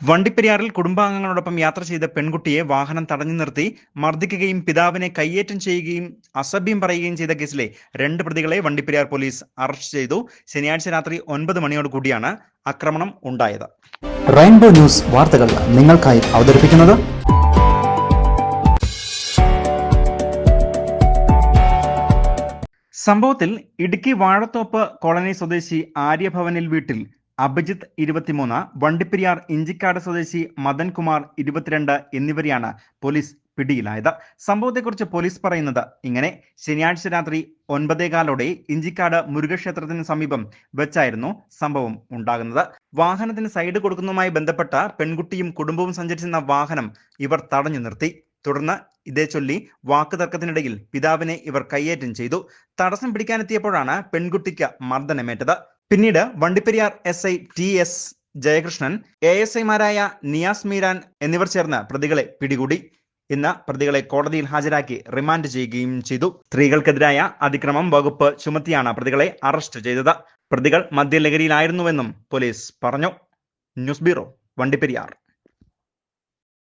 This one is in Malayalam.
വണ്ടിപ്പെരിയാറിൽ കുടുംബാംഗങ്ങളോടൊപ്പം യാത്ര ചെയ്ത പെൺകുട്ടിയെ വാഹനം തടഞ്ഞു നിർത്തി മർദ്ദിക്കുകയും പിതാവിനെ കയ്യേറ്റം ചെയ്യുകയും അസഭ്യം പറയുകയും ചെയ്ത കേസിലെ രണ്ട് പ്രതികളെ വണ്ടിപ്പെരിയാർ പോലീസ് അറസ്റ്റ് ചെയ്തു. ശനിയാഴ്ച രാത്രി ഒൻപത് മണിയോട് കൂടിയാണ് ആക്രമണം ഉണ്ടായത്. റെയിൻബോ ന്യൂസ് വാർത്തകൾ നിങ്ങൾക്കായി അവതരിപ്പിക്കുന്നത് സംഭവത്തിൽ ഇടുക്കി വാഴത്തോപ്പ് കോളനി സ്വദേശി ആര്യഭവനിൽ വീട്ടിൽ അഭിജിത്ത് ഇരുപത്തിമൂന്ന് വണ്ടിപ്പെരിയാർ ഇഞ്ചിക്കാട് സ്വദേശി മദൻകുമാർ ഇരുപത്തിരണ്ട് എന്നിവരെയാണ് പോലീസ് പിടിയിലായത്. സംഭവത്തെക്കുറിച്ച് പോലീസ് പറയുന്നത് ഇങ്ങനെ. ശനിയാഴ്ച രാത്രി ഒൻപതേകാലോടെ ഇഞ്ചിക്കാട് മുരുകക്ഷേത്രത്തിന് സമീപം വെച്ചായിരുന്നു സംഭവം ഉണ്ടാകുന്നത്. വാഹനത്തിന് സൈഡ് കൊടുക്കുന്നതുമായി ബന്ധപ്പെട്ട പെൺകുട്ടിയും കുടുംബവും സഞ്ചരിച്ചിരുന്ന വാഹനം ഇവർ തടഞ്ഞു നിർത്തി. തുടർന്ന് ഇതേ ചൊല്ലി വാക്കുതർക്കത്തിനിടയിൽ പിതാവിനെ ഇവർ കയ്യേറ്റം ചെയ്തു. തടസ്സം പിടിക്കാനെത്തിയപ്പോഴാണ് പെൺകുട്ടിക്ക് മർദ്ദനമേറ്റത്. പിന്നീട് Vandiperiyar S I T S Jayakrishnan A S ഐമാരായ നിയാസ് മീരാൻ എന്നിവർ ചേർന്ന് പ്രതികളെ പിടികൂടി. ഇന്ന് പ്രതികളെ കോടതിയിൽ ഹാജരാക്കി റിമാൻഡ് ചെയ്യുകയും ചെയ്തു. സ്ത്രീകൾക്കെതിരായ അതിക്രമം വകുപ്പ് ചുമത്തിയാണ് പ്രതികളെ അറസ്റ്റ് ചെയ്തത്. പ്രതികൾ മദ്യലഹരിയിലായിരുന്നുവെന്നും പോലീസ് പറഞ്ഞു. News bureau Vandiperiyar.